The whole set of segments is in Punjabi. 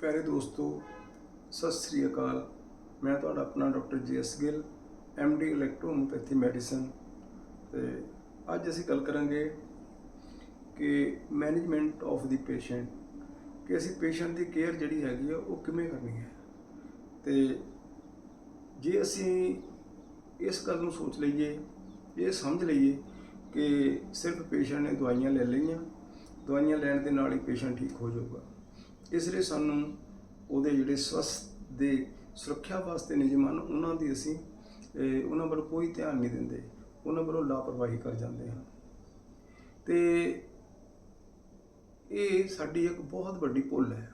ਪਿਆਰੇ ਦੋਸਤੋ, ਸਤਿ ਸ੍ਰੀ ਅਕਾਲ। ਮੈਂ ਤੁਹਾਡਾ ਆਪਣਾ doctor G S Gill the electrohomeopathy medicine ਤੇ ਅੱਜ ਅਸੀਂ ਗੱਲ ਕਰਾਂਗੇ ਕਿ ਮੈਨੇਜਮੈਂਟ ਆਫ ਦੀ ਪੇਸ਼ੈਂਟ ਕਿ ਅਸੀਂ ਪੇਸ਼ੈਂਟ ਦੀ ਕੇਅਰ ਜਿਹੜੀ ਹੈਗੀ ਆ, ਉਹ ਕਿਵੇਂ ਕਰਨੀ ਹੈ। ਤੇ ਜੇ ਅਸੀਂ ਇਸ ਗੱਲ ਨੂੰ ਸੋਚ ਲਈਏ, ਇਹ ਸਮਝ ਲਈਏ ਕਿ ਸਿਰਫ ਪੇਸ਼ੈਂਟ ਨੇ ਦਵਾਈਆਂ ਲੈ ਲਈਆਂ, ਦਵਾਈਆਂ ਲੈਣ ਦੇ ਨਾਲ ਹੀ ਪੇਸ਼ੈਂਟ ਠੀਕ ਹੋ ਜਾਊਗਾ। ਇਸ ਲਈ ਸਾਨੂੰ ਉਹਦੇ ਜਿਹੜੇ ਸਵਸਥ ਦੇ ਸੁਰੱਖਿਆ ਵਾਸਤੇ ਨਿਯਮ ਹਨ, ਉਹਨਾਂ ਦੀ ਅਸੀਂ ਉਹਨਾਂ ਵੱਲ ਕੋਈ ਧਿਆਨ ਨਹੀਂ ਦਿੰਦੇ। ਉਹਨਾਂ ਵੱਲੋਂ ਲਾਪਰਵਾਹੀ ਕਰ ਜਾਂਦੇ ਹਨ ਤੇ ਇਹ ਸਾਡੀ ਇੱਕ ਬਹੁਤ ਵੱਡੀ ਭੁੱਲ ਹੈ।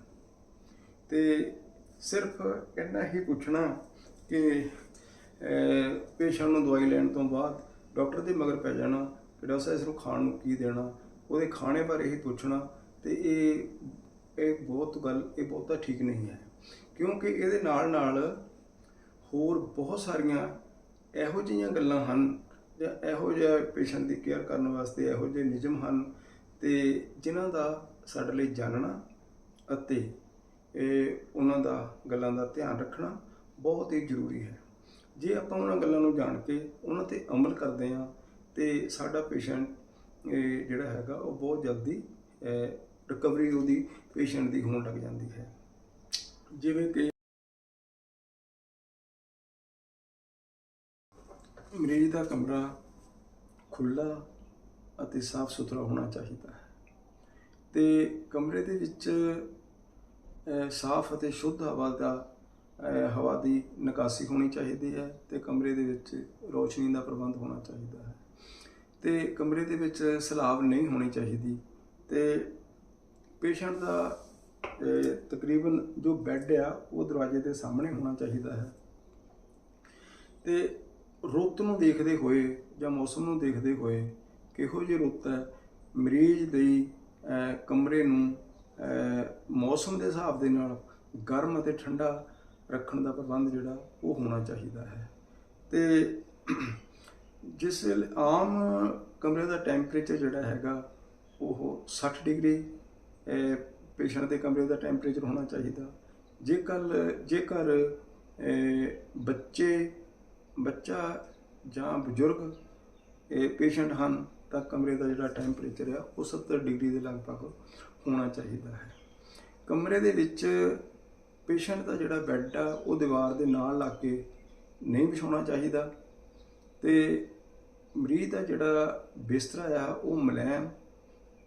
ਤੇ ਸਿਰਫ ਇੰਨਾ ਹੀ ਪੁੱਛਣਾ ਕਿ ਪੇਸ਼ੈਂਟ ਨੂੰ ਦਵਾਈ ਲੈਣ ਤੋਂ ਬਾਅਦ ਡਾਕਟਰ ਦੇ ਮਗਰ ਪੈ ਜਾਣਾ, ਕਿ ਡਾਕਟਰ ਇਸ ਨੂੰ ਖਾਣ ਨੂੰ ਕੀ ਦੇਣਾ, ਉਹਦੇ ਖਾਣੇ ਬਾਰੇ ਹੀ ਪੁੱਛਣਾ, ਤੇ ਇਹ ਇਹ ਬਹੁਤ ਗੱਲ, ਇਹ ਬਹੁਤਾ ਠੀਕ ਨਹੀਂ ਹੈ। ਕਿਉਂਕਿ ਇਹਦੇ ਨਾਲ ਨਾਲ ਹੋਰ ਬਹੁਤ ਸਾਰੀਆਂ ਇਹੋ ਜਿਹੀਆਂ ਗੱਲਾਂ ਹਨ, ਜਾਂ ਇਹੋ ਜਿਹਾ ਪੇਸ਼ੈਂਟ ਦੀ ਕੇਅਰ ਕਰਨ ਵਾਸਤੇ ਇਹੋ ਜਿਹੇ ਨਿਯਮ ਹਨ, ਤੇ ਜਿਨ੍ਹਾਂ ਦਾ ਸਾਡੇ ਲਈ ਜਾਣਨਾ ਅਤੇ ਇਹ ਉਹਨਾਂ ਦਾ ਗੱਲਾਂ ਦਾ ਧਿਆਨ ਰੱਖਣਾ ਬਹੁਤ ਹੀ ਜ਼ਰੂਰੀ ਹੈ। ਜੇ ਆਪਾਂ ਉਹਨਾਂ ਗੱਲਾਂ ਨੂੰ ਜਾਣ ਕੇ ਉਹਨਾਂ ਤੇ ਅਮਲ ਕਰਦੇ ਹਾਂ, ਤੇ ਸਾਡਾ ਪੇਸ਼ੈਂਟ ਜਿਹੜਾ ਹੈਗਾ, ਉਹ ਬਹੁਤ ਜਲਦੀ ਰਿਕਵਰੀ ਉਹਦੀ ਪੇਸ਼ੈਂਟ ਦੀ ਹੋਣ ਲੱਗ ਜਾਂਦੀ ਹੈ। ਜਿਵੇਂ ਕਿ ਮਰੀਜ਼ ਦਾ ਕਮਰਾ ਖੁੱਲਾ ਅਤੇ ਸਾਫ਼ ਸੁਥਰਾ ਹੋਣਾ ਚਾਹੀਦਾ ਹੈ ਤੇ ਕਮਰੇ ਦੇ ਵਿੱਚ ਸਾਫ਼ ਅਤੇ ਸ਼ੁੱਧ ਹਵਾ ਦਾ ਹਵਾ ਦੀ ਨਿਕਾਸੀ ਹੋਣੀ ਚਾਹੀਦੀ ਹੈ ਤੇ ਕਮਰੇ ਦੇ ਵਿੱਚ ਰੋਸ਼ਨੀ ਦਾ ਪ੍ਰਬੰਧ ਹੋਣਾ ਚਾਹੀਦਾ ਹੈ ਤੇ ਕਮਰੇ ਦੇ ਵਿੱਚ ਸਲਾਬ ਨਹੀਂ ਹੋਣੀ ਚਾਹੀਦੀ ਤੇ ਪੇਸ਼ੈਂਟ ਦਾ ਤਕਰੀਬਨ ਜੋ ਬੈੱਡ ਆ, ਉਹ ਦਰਵਾਜ਼ੇ ਦੇ ਸਾਹਮਣੇ ਹੋਣਾ ਚਾਹੀਦਾ ਹੈ। ਤੇ ਰੁੱਤ ਨੂੰ ਦੇਖਦੇ ਹੋਏ ਜਾਂ ਮੌਸਮ ਨੂੰ ਦੇਖਦੇ ਹੋਏ ਕਿਹੋ ਜਿਹੀ ਰੁੱਤ ਹੈ? ਮਰੀਜ਼ ਦੀ ਕਮਰੇ ਨੂੰ ਮੌਸਮ ਦੇ ਹਿਸਾਬ ਦੇ ਨਾਲ ਗਰਮ ਅਤੇ ਠੰਡਾ ਰੱਖਣ ਦਾ ਪ੍ਰਬੰਧ ਜਿਹੜਾ, ਉਹ ਹੋਣਾ ਚਾਹੀਦਾ ਹੈ। ਤੇ ਜਿਸ ਆਮ ਕਮਰੇ ਦਾ ਟੈਂਪਰੇਚਰ ਜਿਹੜਾ ਹੈਗਾ, ਉਹ 60 ਡਿਗਰੀ ਪੇਸ਼ੈਂਟ ਦੇ ਕਮਰੇ ਦਾ ਟੈਂਪਰੇਚਰ ਹੋਣਾ ਚਾਹੀਦਾ। ਜੇਕਰ ਜੇਕਰ ਬੱਚੇ, ਬੱਚਾ ਜਾਂ ਬਜ਼ੁਰਗ ਪੇਸ਼ੈਂਟ ਹਨ, ਤਾਂ ਕਮਰੇ ਦਾ ਜਿਹੜਾ ਟੈਂਪਰੇਚਰ ਆ ਉਹ 70 ਡਿਗਰੀ ਦੇ ਲਗਭਗ ਹੋਣਾ ਚਾਹੀਦਾ ਹੈ। ਕਮਰੇ ਦੇ ਵਿੱਚ ਪੇਸ਼ੈਂਟ ਦਾ ਜਿਹੜਾ ਬੈੱਡ ਆ, ਉਹ ਦੀਵਾਰ ਦੇ ਨਾਲ ਲਾ ਕੇ ਨਹੀਂ ਵਿਛਾਉਣਾ ਚਾਹੀਦਾ ਤੇ ਮਰੀਜ਼ ਦਾ ਜਿਹੜਾ ਬਿਸਤਰਾ ਆ, ਉਹ ਮਲੈਮ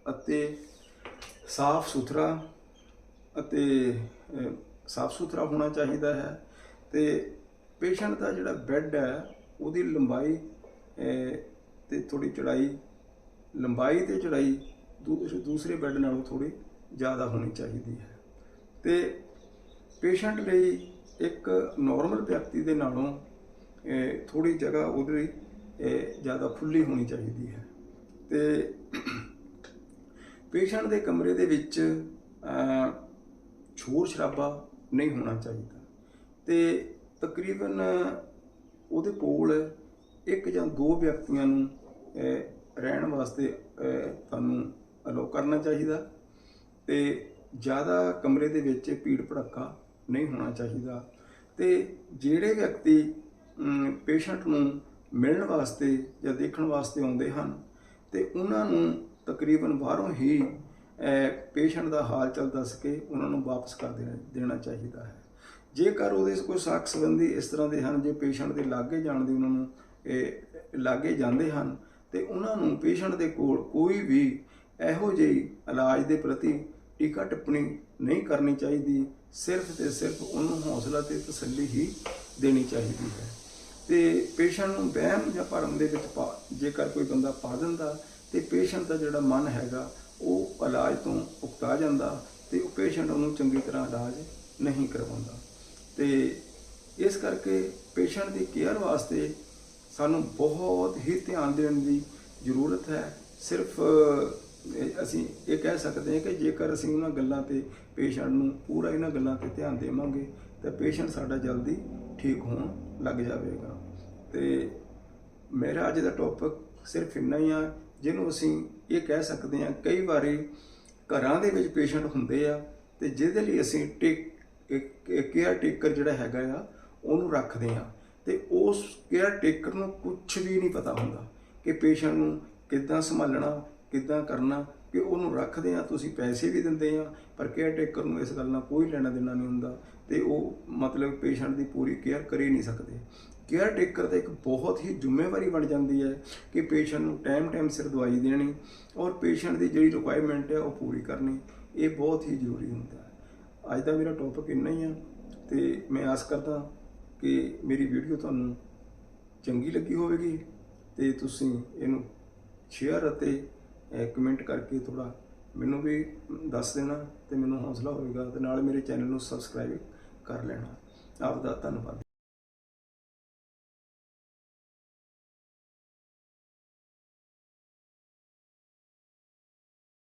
ਅਤੇ ਸਾਫ਼ ਸੁਥਰਾ ਅਤੇ ਸਾਫ਼ ਸੁਥਰਾ ਹੋਣਾ ਚਾਹੀਦਾ ਹੈ ਤੇ ਪੇਸ਼ੈਂਟ ਦਾ ਜਿਹੜਾ ਬੈੱਡ ਹੈ ਉਹਦੀ ਲੰਬਾਈ ਅਹ, ਤੇ ਥੋੜੀ ਚੜਾਈ ਲੰਬਾਈ ਤੇ ਚੜਾਈ ਦੂਸਰੇ ਬੈੱਡ ਨਾਲੋਂ ਥੋੜੀ ਜ਼ਿਆਦਾ ਹੋਣੀ ਚਾਹੀਦੀ ਹੈ। ਤੇ ਪੇਸ਼ੈਂਟ ਲਈ ਇੱਕ ਨਾਰਮਲ ਵਿਅਕਤੀ ਦੇ ਨਾਲੋਂ ਥੋੜੀ ਜਗ੍ਹਾ ਉਹਦੇ ਲਈ ਜ਼ਿਆਦਾ ਖੁੱਲੀ ਹੋਣੀ ਚਾਹੀਦੀ ਹੈ। ਤੇ ਪੇਸ਼ੈਂਟ ਦੇ ਕਮਰੇ ਦੇ ਵਿੱਚ ਅਹ, ਸ਼ੋਰ ਸ਼ਰਾਬਾ ਨਹੀਂ ਹੋਣਾ ਚਾਹੀਦਾ। ਤੇ ਤਕਰੀਬਨ ਉਹਦੇ ਕੋਲ ਇੱਕ ਜਾਂ ਦੋ ਵਿਅਕਤੀਆਂ ਨੂੰ ਰਹਿਣ ਵਾਸਤੇ ਤੁਹਾਨੂੰ ਅਲੋ ਕਰਨਾ ਚਾਹੀਦਾ ਤੇ ਜ਼ਿਆਦਾ ਕਮਰੇ ਦੇ ਵਿੱਚ ਭੀੜ ਭੜੱਕਾ ਨਹੀਂ ਹੋਣਾ ਚਾਹੀਦਾ। ਤੇ ਜਿਹੜੇ ਵਿਅਕਤੀ ਪੇਸ਼ੈਂਟ ਨੂੰ ਮਿਲਣ ਵਾਸਤੇ ਜਾਂ ਦੇਖਣ ਵਾਸਤੇ ਆਉਂਦੇ ਹਨ ਤੇ ਉਹਨਾਂ ਨੂੰ ਤਕਰੀਬਨ ਬਾਹਰੋਂ ਹੀ ਪੇਸ਼ੈਂਟ ਦਾ ਹਾਲ ਚਾਲ ਦੱਸ ਕੇ ਉਹਨਾਂ ਨੂੰ ਵਾਪਸ ਕਰ ਦੇਣਾ ਦੇਣਾ ਚਾਹੀਦਾ ਹੈ। ਜੇਕਰ ਉਹਦੇ ਕੋਈ ਸਾਖ ਸੰਬੰਧੀ ਇਸ ਤਰ੍ਹਾਂ ਦੇ ਹਨ, ਜੇ ਪੇਸ਼ੈਂਟ ਦੇ ਲਾਗੇ ਜਾਣ ਦੀ ਉਹਨਾਂ ਨੂੰ, ਇਹ, ਲਾਗੇ ਜਾਂਦੇ ਹਨ, ਤੇ ਉਹਨਾਂ ਨੂੰ ਪੇਸ਼ੈਂਟ ਦੇ ਕੋਲ ਕੋਈ ਵੀ ਇਹੋ ਜਿਹੀ ਇਲਾਜ ਦੇ ਪ੍ਰਤੀ ਟੀਕਾ ਟਿੱਪਣੀ ਨਹੀਂ ਕਰਨੀ ਚਾਹੀਦੀ, ਸਿਰਫ ਤੇ ਸਿਰਫ ਉਹਨੂੰ ਹੌਸਲਾ ਤੇ ਤਸੱਲੀ ਹੀ ਦੇਣੀ ਚਾਹੀਦੀ ਹੈ। ਤੇ ਪੇਸ਼ੈਂਟ ਨੂੰ ਵਹਿਮ ਜਾਂ ਭਰਮ ਦੇ ਵਿੱਚ ਪਾ, ਜੇਕਰ ਕੋਈ ਬੰਦਾ ਪਾ ਦਿੰਦਾ ਤੇ ਪੇਸ਼ੈਂਟ ਦਾ ਜਿਹੜਾ ਮਨ ਹੈਗਾ, ਉਹ ਇਲਾਜ ਤੋਂ ਉਕਤਾ ਜਾਂਦਾ ਤੇ ਉਹ ਪੇਸ਼ੈਂਟ ਉਹਨੂੰ ਚੰਗੀ ਤਰ੍ਹਾਂ ਇਲਾਜ ਨਹੀਂ ਕਰਵਾਉਂਦਾ। ਤੇ ਇਸ ਕਰਕੇ ਪੇਸ਼ੈਂਟ ਦੀ ਕੇਅਰ ਵਾਸਤੇ ਸਾਨੂੰ ਬਹੁਤ ਹੀ ਧਿਆਨ ਦੇਣ ਦੀ ਜ਼ਰੂਰਤ ਹੈ। ਸਿਰਫ ਅਸੀਂ ਇਹ ਕਹਿ ਸਕਦੇ ਹਾਂ ਕਿ ਜੇਕਰ ਅਸੀਂ ਉਹਨਾਂ ਗੱਲਾਂ ਤੇ ਪੇਸ਼ੈਂਟ ਨੂੰ ਪੂਰਾ ਇਹਨਾਂ ਗੱਲਾਂ ਤੇ ਧਿਆਨ ਦੇਵਾਂਗੇ, ਤਾਂ ਪੇਸ਼ੈਂਟ ਸਾਡਾ ਜਲਦੀ ਠੀਕ ਹੋਣ ਲੱਗ ਜਾਵੇਗਾ। ਤੇ ਮੇਰਾ ਅੱਜ ਦਾ ਟੌਪਿਕ ਸਿਰਫ ਇੰਨਾ ਹੀ ਆ ਜਿਹਨੂੰ ਅਸੀਂ ਇਹ ਕਹਿ ਸਕਦੇ ਹਾਂ, ਕਈ ਵਾਰੀ ਘਰਾਂ ਦੇ ਵਿੱਚ ਪੇਸ਼ੈਂਟ ਹੁੰਦੇ ਆ ਤੇ ਜਿਹਦੇ ਲਈ ਅਸੀਂ ਟੇਕ ਕੇਅਰ ਟੇਕਰ ਜਿਹੜਾ ਹੈਗਾ ਆ, ਉਹਨੂੰ ਰੱਖਦੇ ਆ ਤੇ ਉਸ ਕੇਅਰ ਟੇਕਰ ਨੂੰ ਕੁਝ ਵੀ ਨਹੀਂ ਪਤਾ ਹੁੰਦਾ ਕਿ ਪੇਸ਼ੈਂਟ ਨੂੰ ਕਿੱਦਾਂ ਸੰਭਾਲਣਾ, ਕਿੱਦਾਂ ਕਰਨਾ ਕਿ ਉਹਨੂੰ ਰੱਖਦੇ ਆ ਤੁਸੀਂ ਪੈਸੇ ਵੀ ਦਿੰਦੇ ਆ ਪਰ ਕੇਅਰ ਟੇਕਰ ਨੂੰ ਇਸ ਗੱਲ ਨਾਲ ਕੋਈ ਲੈਣਾ ਦੇਣਾ ਨਹੀਂ ਹੁੰਦਾ ਤੇ ਉਹ ਮਤਲਬ ਪੇਸ਼ੈਂਟ ਦੀ ਪੂਰੀ ਕੇਅਰ ਕਰ ਹੀ ਨਹੀਂ ਸਕਦੇ। ਕੇਅਰ ਟੇਕਰ ਤਾਂ ਇੱਕ ਬਹੁਤ ਹੀ ਜ਼ਿੰਮੇਵਾਰੀ ਬਣ ਜਾਂਦੀ ਹੈ ਕਿ ਪੇਸ਼ੈਂਟ ਨੂੰ ਟਾਈਮ ਟਾਈਮ ਸਿਰ ਦਵਾਈ ਦੇਣੀ ਔਰ ਪੇਸ਼ੈਂਟ ਦੀ ਜਿਹੜੀ ਰਿਕੁਆਇਰਮੈਂਟ ਹੈ ਉਹ ਪੂਰੀ ਕਰਨੀ, ਇਹ ਬਹੁਤ ਹੀ ਜ਼ਰੂਰੀ ਹੁੰਦਾ ਹੈ। ਅੱਜ ਦਾ ਮੇਰਾ ਟੌਪਿਕ ਇੰਨਾ ਹੀ ਆ ਤੇ ਮੈਂ ਆਸ ਕਰਦਾ ਕਿ ਮੇਰੀ ਵੀਡੀਓ ਤੁਹਾਨੂੰ ਚੰਗੀ ਲੱਗੀ ਹੋਵੇਗੀ ਤੇ ਤੁਸੀਂ ਇਹਨੂੰ ਸ਼ੇਅਰ ਅਤੇ ਕਮੈਂਟ ਕਰਕੇ ਥੋੜਾ ਮੈਨੂੰ ਵੀ ਦੱਸ ਦੇਣਾ ਤੇ ਮੈਨੂੰ ਹੌਸਲਾ ਹੋਵੇਗਾ ਤੇ ਨਾਲ ਮੇਰੇ ਚੈਨਲ ਨੂੰ ਸਬਸਕ੍ਰਾਈਬ ਕਰ ਲੈਣਾ। ਆਪ ਦਾ ਧੰਨਵਾਦ।